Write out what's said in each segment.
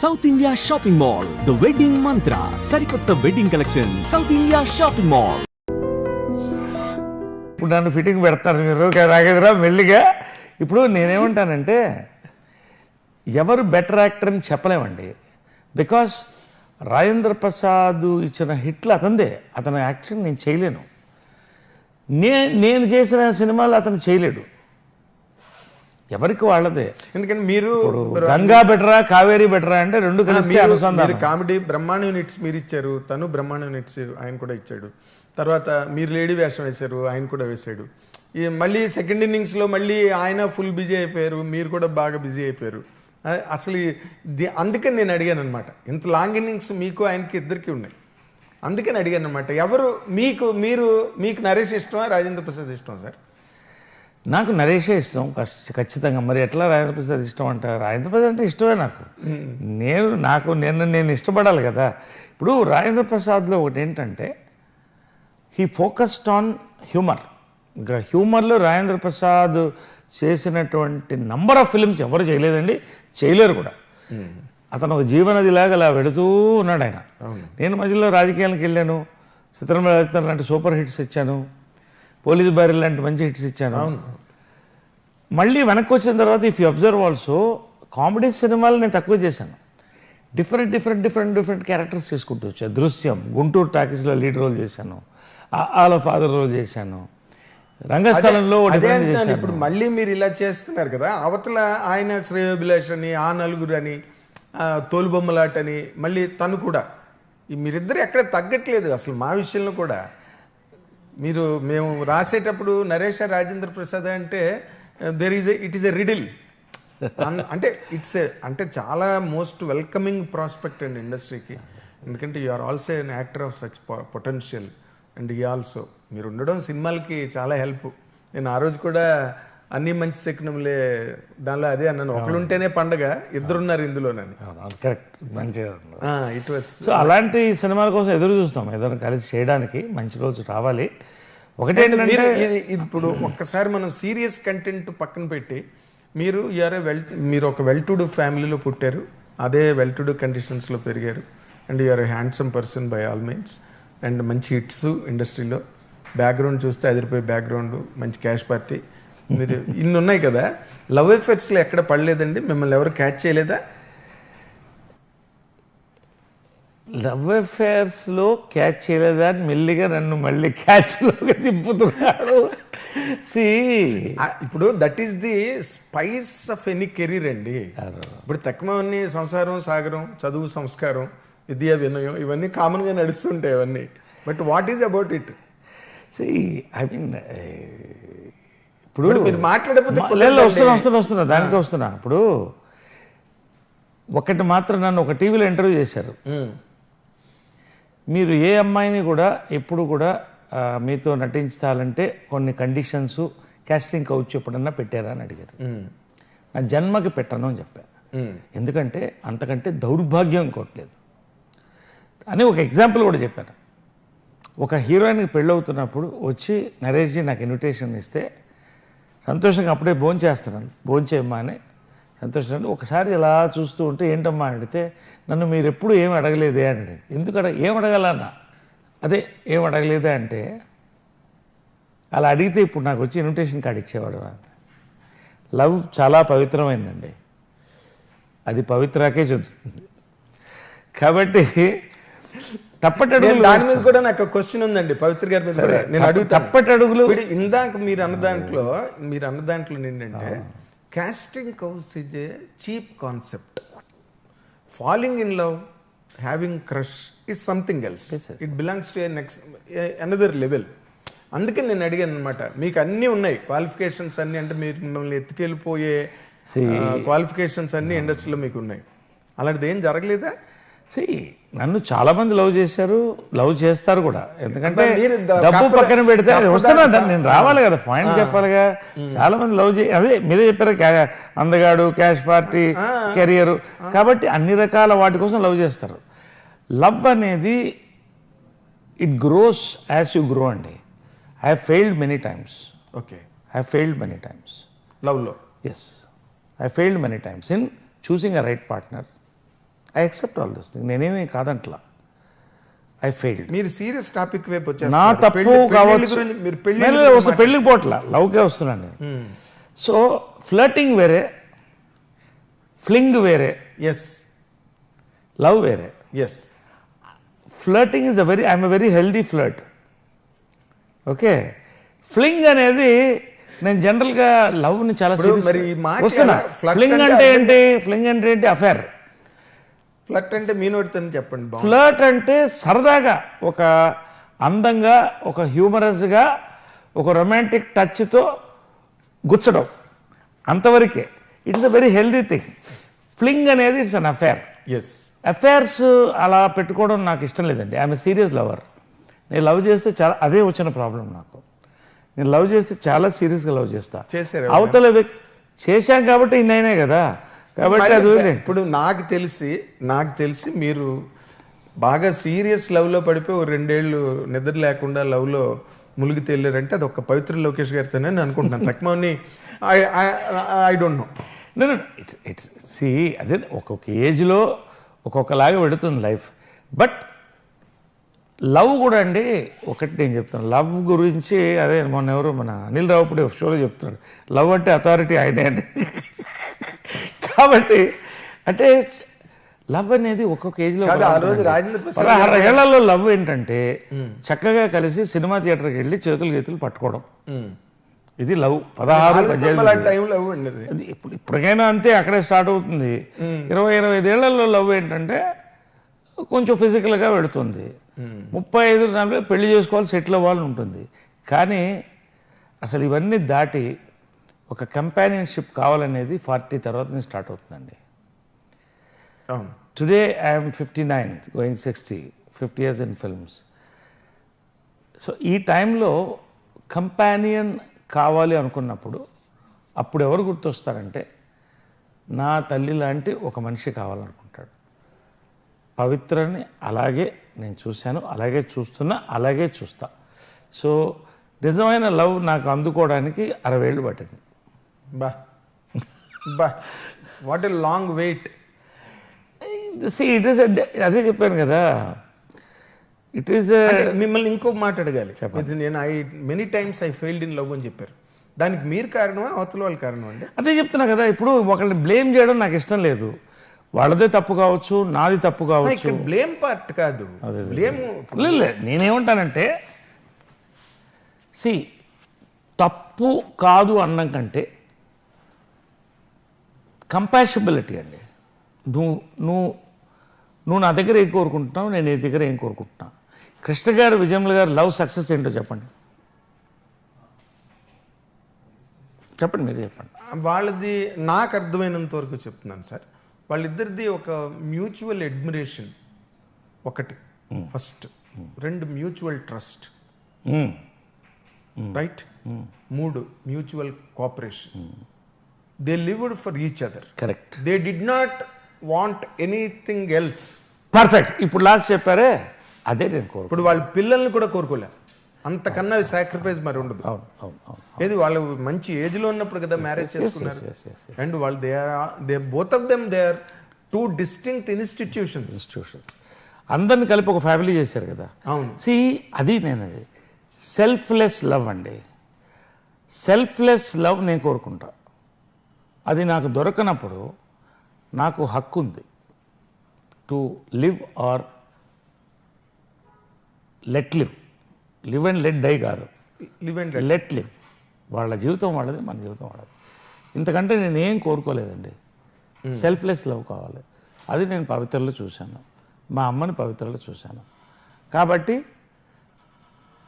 South India shopping mall the wedding Mantra సరికొత్త wedding collection South India shopping mall ఇప్పుడు నన్ను fitting పెడతారు మీరు. రాగేదిరా మెల్లిగా. ఇప్పుడు నేనేమంటానంటే ఎవరు బెటర్ యాక్టర్ అని చెప్పలేమండి. బికాస్ రాజేంద్ర ప్రసాద్ ఇచ్చిన హిట్లు అతందే. అతని యాక్షన్ నేను చేయలేను. నే నేను చేసిన సినిమాలు అతను చేయలేడు. ఎవరికి వాళ్ళదే? ఎందుకంటే మీరు గంగా బెటరా కావేరీ బెటరా అంటే రెండు కలిసి అనుసంధానం. కామెడీ బ్రహ్మాండ యూనిట్స్ మీరు ఇచ్చారు తను బ్రహ్మాండ యూనిట్స్ ఆయన కూడా ఇచ్చాడు. తర్వాత మీరు లేడీ వేషం వేశారు ఆయన కూడా వేశాడు. ఈ మళ్ళీ సెకండ్ ఇన్నింగ్స్లో మళ్ళీ ఆయన ఫుల్ బిజీ అయిపోయారు మీరు కూడా బాగా బిజీ అయిపోయారు. అసలు అందుకని నేను అడిగాను అనమాట ఇంత లాంగ్ ఇన్నింగ్స్ మీకు ఆయనకి ఇద్దరికి ఉన్నాయి. అందుకని అడిగాను అనమాట ఎవరు మీకు మీరు మీకు నరేష్ ఇష్టమా రాజేంద్ర ప్రసాద్ ఇష్టం సార్? నాకు నరేషే ఇష్టం ఖచ్చితంగా. మరి ఎట్లా రాజేంద్ర ప్రసాద్ ఇష్టం అంటారు? రాజేంద్ర ప్రసాద్ అంటే ఇష్టమే నాకు. నేను నాకు నేను నేను ఇష్టపడాలి కదా. ఇప్పుడు రాజేంద్ర ప్రసాద్లో ఒకటి ఏంటంటే హీ ఫోకస్డ్ ఆన్ హ్యూమర్. ఇంకా హ్యూమర్లో రాజేంద్ర ప్రసాద్ చేసినటువంటి నంబర్ ఆఫ్ ఫిల్మ్స్ ఎవరు చేయలేదండి చేయలేరు కూడా. అతను ఒక జీవనదిలాగా అలా వెడుతూ ఉన్నాడు ఆయన. నేను మధ్యలో రాజకీయాలకు వెళ్ళాను చిత్రం లాంటి సూపర్ హిట్స్ ఇచ్చాను పోలీస్ బ్యారీ లాంటి మంచి హిట్స్ ఇచ్చాను. మళ్ళీ వెనక్కి వచ్చిన తర్వాత if you observe also comedy సినిమాలు నేను తక్కువ చేశాను. Different different different different characters చేసుకుంటూ వచ్చాను దృశ్యం గుంటూరు టాకీస్లో లీడ్ రోల్ చేశాను. ఆల ఫాదర్ రోల్ చేశాను. రంగస్థలంలో ఇప్పుడు మళ్ళీ మీరు ఇలా చేస్తున్నారు కదా అవతల ఆయన శ్రేయోభిలాష్ అని ఆ నలుగురు అని తోలుబొమ్మలాట అని మళ్ళీ తను కూడా. మీరిద్దరు ఎక్కడ తగ్గట్లేదు అసలు మా విషయంలో కూడా. మీరు మేము రాసేటప్పుడు నరేష రాజేంద్ర ప్రసాద్ అంటే there is it is a riddle అంటే ఇట్స్ ఏ అంటే చాలా మోస్ట్ వెల్కమింగ్ ప్రాస్పెక్ట్ అండి ఇండస్ట్రీకి ఎందుకంటే you are also an actor of such potential and you also మీరు ఉండడం సినిమాలకి చాలా హెల్ప్ నేను ఆ రోజు కూడా అన్ని మంచి శకునములే. దానిలో అదే అన్నాను. ఒకడుంటేనే పండగ ఇద్దరున్నారు ఇందులోనని. కరెక్ట్. మంచిగా ఉన్నారు. ఇట్ వాస్ సో అలాంటి సినిమాల కోసం ఎదురు చూస్తాం. ఏదైనా కలిసి చేయడానికి మంచి రోజు రావాలి. ఇది- ఇప్పుడు ఒక్కసారి మనం సీరియస్ కంటెంట్ పక్కన పెట్టి మీరు యూఆర్ వెల్ మీరు ఒక వెల్ టు డూ ఫ్యామిలీలో పుట్టారు. అదే వెల్ టు డూ కండిషన్స్లో పెరిగారు. And you are handsome person by all means and మంచి హిట్స్ ఇండస్ట్రీలో బ్యాక్గ్రౌండ్ చూస్తే అదిరిపోయే బ్యాక్గ్రౌండ్ మంచి క్యాష్ పార్టీ మీరు ఇన్ని ఉన్నాయి కదా. లవ్ ఎఫెక్ట్స్లో ఎక్కడ పడలేదండి? మిమ్మల్ని ఎవరు క్యాచ్ చేయలేదా? లవ్ అఫేర్స్లో క్యాచ్ చేయలేదా అని మెల్లిగా నన్ను మళ్ళీ క్యాచ్లోకి తిప్పుతున్నాడు సి ఇప్పుడు that is the spice of any career అండి. ఇప్పుడు తక్కువన్నీ సంసారం సాగరం చదువు సంస్కారం విద్యా వినయం ఇవన్నీ కామన్గా నడుస్తుంటాయి ఇవన్నీ but what is about it see I mean ఇప్పుడు మీరు మాట్లాడకపోతే వస్తున్నా వస్తున్నా వస్తున్నా. దానికి వస్తున్నా. ఇప్పుడు ఒకటి మాత్రం నన్ను ఒక టీవీలో ఇంటర్వ్యూ చేశారు. మీరు ఏ అమ్మాయిని కూడా ఎప్పుడు కూడా మీతో నటించాలంటే కొన్ని కండిషన్స్ కాస్టింగ్ కౌచ్ ఎప్పుడన్నా పెట్టారా అని అడిగారు. నా జన్మకి పెట్టను అని చెప్పాను ఎందుకంటే అంతకంటే దౌర్భాగ్యం ఇంకోట్లేదు అని ఒక ఎగ్జాంపుల్ కూడా చెప్పాను. ఒక హీరోయిన్కి పెళ్ళవుతున్నప్పుడు వచ్చి నరేష్జీ నాకు ఇన్విటేషన్ ఇస్తే సంతోషంగా అప్పుడే భోంచేస్తున్నాను చేస్తున్నాను అని సంతోషంగా ఒకసారి ఇలా చూస్తూ ఉంటే ఏంటమ్మా అడిగితే నన్ను మీరు ఎప్పుడు ఏం అడగలేదే అని ఎందుకు అడగ ఏం అడగాలన్నా? అదే ఏం అడగలేదే అంటే అలా అడిగితే ఇప్పుడు నాకు వచ్చి ఇన్విటేషన్ కార్డు ఇచ్చేవాడు లవ్ చాలా పవిత్రమైందండి. అది పవిత్రాకే చెందుతుంది. కాబట్టి తప్పటడుగులు నేను దాని మీద కూడా నాకు క్వశ్చన్ ఉందండి పవిత్ర గారి మీద కూడా. నేను అడుగుతాను. తప్పటడుగులు ఇందాక మీరు అన్న దాంట్లో మీరు అన్న దాంట్లో ఏంటంటే casting couch is a cheap concept falling in love having crush is something else it belongs to next another level అందుకని నేను అడిగాను అనమాట మీకు అన్నీ ఉన్నాయి. క్వాలిఫికేషన్స్ అన్నీ అంటే మీరు మిమ్మల్ని ఎత్తుకెళ్ళిపోయే క్వాలిఫికేషన్స్ అన్నీ ఇండస్ట్రీలో మీకు ఉన్నాయి. అలాంటిది ఏం జరగలేదా? See, నన్ను చాలా మంది లవ్ చేశారు లవ్ చేస్తారు కూడా. ఎందుకంటే డబ్బు పక్కన పెడితే వస్తున్నా సా- నేను రావాలి కదా పాయింట్ చెప్పాలిగా. చాలా మంది లవ్ చే అదే మీరే చెప్పారు అందగాడు క్యాష్ పార్టీ కెరియర్. కాబట్టి అన్ని రకాల వాటి కోసం లవ్ చేస్తారు. లవ్ అనేది it grows as you grow అండి. I have failed many times okay. I have failed many times లవ్లో? Yes I failed many times in choosing a right partner I accept all this thing నేనేమీ కాదంట్లా. I failed మీరు serious topic వైపు నా వచ్చేస్తున్నారు. తప్పు కావచ్చు. మీరు పెళ్ళి వస్తా పెళ్ళికి పోట్లా లవ్కే వస్తున్నాను నేను. సో ఫ్లర్టింగ్ వేరే ఫ్లింగ్ వేరే ఎస్ లవ్ వేరే. Yes flirting is a very I'm very healthy flirt okay fling అనేది నేను జనరల్గా లవ్ని చాలా వస్తున్నా. flirt ఫ్లింగ్ అంటే ఏంటి? ఫ్లింగ్ అంటే ఏంటి? అఫేర్ ఫ్లట్ అంటే మీ నోటితో చెప్పండి ఫ్లర్ట్ అంటే సరదాగా ఒక అందంగా ఒక హ్యూమరస్గా ఒక రొమాంటిక్ టచ్తో గుచ్చడం. అంతవరకే it's a very healthy thing fling అనేది it's an affair yes affairs అలా పెట్టుకోవడం నాకు ఇష్టం లేదండి. ఐఎమ్ సీరియస్ లవర్ నేను లవ్ చేస్తే చాలా అదే వచ్చిన ప్రాబ్లం నాకు. నేను లవ్ చేస్తే చాలా సీరియస్గా లవ్ చేస్తా. చేశారా అవతల చేశాం కాబట్టి ఇన్నైనా కదా. కాబట్టి అది. ఇప్పుడు నాకు తెలిసి నాకు తెలిసి మీరు బాగా సీరియస్ లవ్లో పడిపోయి ఓ రెండేళ్ళు నిద్ర లేకుండా లవ్లో మునిగి తేలారంటే అది ఒక పవిత్ర లోకేష్ గారితోనే నేను అనుకుంటున్నాను. తక్కువని ఐ ఐ డోంట్ నో నేను ఇట్స్ ఇట్స్ సి అదే ఒక్కొక్క ఏజ్లో ఒక్కొక్కలాగా పెడుతుంది లైఫ్. బట్ లవ్ కూడా అండి ఒకటి నేను చెప్తాను లవ్ గురించి అదే మొన్న ఎవరు మన అనిల్ రావుపూడి షోలో చెప్తున్నాడు. లవ్ అంటే అథారిటీ ఆయనే అండి కాబట్టి అంటే లవ్ అనేది ఒక్కొక్క ఏజ్లో పదహారు ఏళ్ళలో లవ్ ఏంటంటే చక్కగా కలిసి సినిమా థియేటర్కి వెళ్ళి చేతులు గీతులు పట్టుకోవడం. ఇది లవ్. పదహారు పద్దెనిమిది. ఇప్పుడు ఇప్పటికైనా అంతే అక్కడే స్టార్ట్ అవుతుంది. ఇరవై ఇరవై ఐదేళ్ళలో లవ్ ఏంటంటే కొంచెం ఫిజికల్గా పెడుతుంది ముప్పై ఐదు నలభై పెళ్ళి చేసుకోవాలి సెటిల్ అవ్వాలని ఉంటుంది. కానీ అసలు ఇవన్నీ దాటి ఒక కంపానియన్షిప్ కావాలనేది ఫార్టీ తర్వాత నుంచి స్టార్ట్ అవుతుందండి. అవును. Today I'm fifty nine going sixty fifty years in films so ఈ టైంలో కంపానియన్ కావాలి అనుకున్నప్పుడు అప్పుడు ఎవరు గుర్తొస్తారంటే నా తల్లి లాంటి ఒక మనిషి కావాలనుకుంటాడు. పవిత్రని అలాగే నేను చూశాను అలాగే చూస్తున్నా అలాగే చూస్తా. సో నిజమైన లవ్ నాకు అందుకోవడానికి అరవై ఏళ్ళు పట్టింది. బా. బా. What a long wait. See it is అదే చెప్పాను కదా. ఇట్ ఈస్ మిమ్మల్ని ఇంకో మాట అడగాలి. ఇది నేను I many times I failed in love అని చెప్పారు. దానికి మీరు కారణమా అవతల వాళ్ళ కారణం అండి? అదే చెప్తున్నా కదా ఇప్పుడు ఒకరిని బ్లేమ్ చేయడం నాకు ఇష్టం లేదు. వాళ్ళదే తప్పు కావచ్చు నాది తప్పు కావచ్చు. బ్లేమ్ పార్ట్ కాదు. బ్లేమ్ నేనేమంటానంటే సి తప్పు కాదు అన్నం కంటే కంపాషబిలిటీ అండి. నువ్వు నువ్వు నువ్వు నా దగ్గర ఏం కోరుకుంటున్నావు నేను నీ దగ్గర ఏం కోరుకుంటున్నా కృష్ణ గారు విజయముల గారు లవ్ సక్సెస్ ఏంటో చెప్పండి. చెప్పండి మీరు చెప్పండి. వాళ్ళది నాకు అర్థమైనంత వరకు చెప్తున్నాను సార్. వాళ్ళిద్దరిది ఒక మ్యూచువల్ అడ్మిరేషన్ ఒకటి. ఫస్ట్. రెండు మ్యూచువల్ ట్రస్ట్. రైట్? మూడు mutual cooperation. They lived for each other correct they did not want anything else perfect ఇప్పుడు లాస్ట్ చెప్పారే అదే నేను కోరుకు ఇప్పుడు వాళ్ళ పిల్లల్ని కూడా కోరుకోలే. అంతకన్నా సాక్రిఫైస్ మరి ఉండదు. ఏది వాళ్ళు మంచి ఏజ్లో ఉన్నప్పుడు కదా మ్యారేజ్ చేసుకున్నారు. అండ్ వాళ్ళు they are they both of them they are two distinct institutions institutions అందరిని కలిపి ఒక ఫ్యామిలీ చేశారు కదా. అవును. సి అది నేను అది. సెల్ఫ్లెస్ లవ్ అండి. సెల్ఫ్లెస్ లవ్ నేను కోరుకుంటా. అది నాకు దొరకనప్పుడు నాకు హక్కు ఉంది to live or let live live and let die కాదు లివ్ అండ్ లెట్ లివ్ వాళ్ళ జీవితం వాళ్ళది మన జీవితం వాళ్ళది. ఇంతకంటే నేను ఏం కోరుకోలేదండి సెల్ఫ్లెస్ లవ్ కావాలి. అది నేను పవిత్రలో చూశాను. మా అమ్మని పవిత్రలో చూశాను. కాబట్టి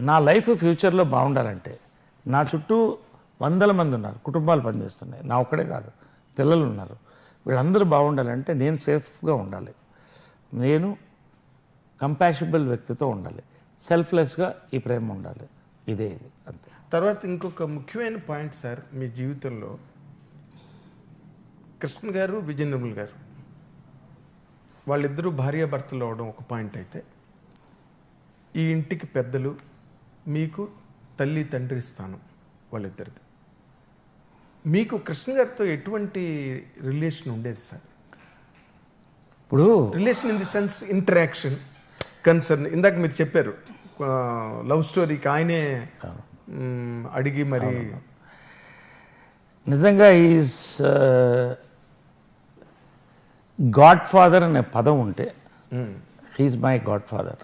నా లైఫ్ ఫ్యూచర్లో బాగుండాలంటే నా చుట్టూ వందల మంది ఉన్నారు కుటుంబాలు పనిచేస్తున్నాయి. నా ఒక్కడే కాదు పిల్లలు ఉన్నారు. వీళ్ళందరూ బాగుండాలంటే నేను సేఫ్గా ఉండాలి. నేను కంపాషబుల్ వ్యక్తితో ఉండాలి. సెల్ఫ్లెస్గా ఈ ప్రేమ ఉండాలి. ఇదే ఇది అంతే. తర్వాత ఇంకొక ముఖ్యమైన పాయింట్ సార్ మీ జీవితంలో కృష్ణ గారు విజయ నిర్మల్ గారు వాళ్ళిద్దరూ భార్యాభర్తలు అవడం ఒక పాయింట్ అయితే ఈ ఇంటికి పెద్దలు మీకు తల్లి తండ్రి స్థానం వాళ్ళిద్దరిది. మీకు కృష్ణ గారితో ఎటువంటి రిలేషన్ ఉండేది సార్? ఇప్పుడు relation in the sense interaction concern. ఇందాక మీరు చెప్పారు లవ్ స్టోరీకి ఆయనే అడిగి మరి నిజంగా ఈజ్ గాడ్ ఫాదర్ అనే పదం ఉంటే హీఈస్ మై గాడ్ ఫాదర్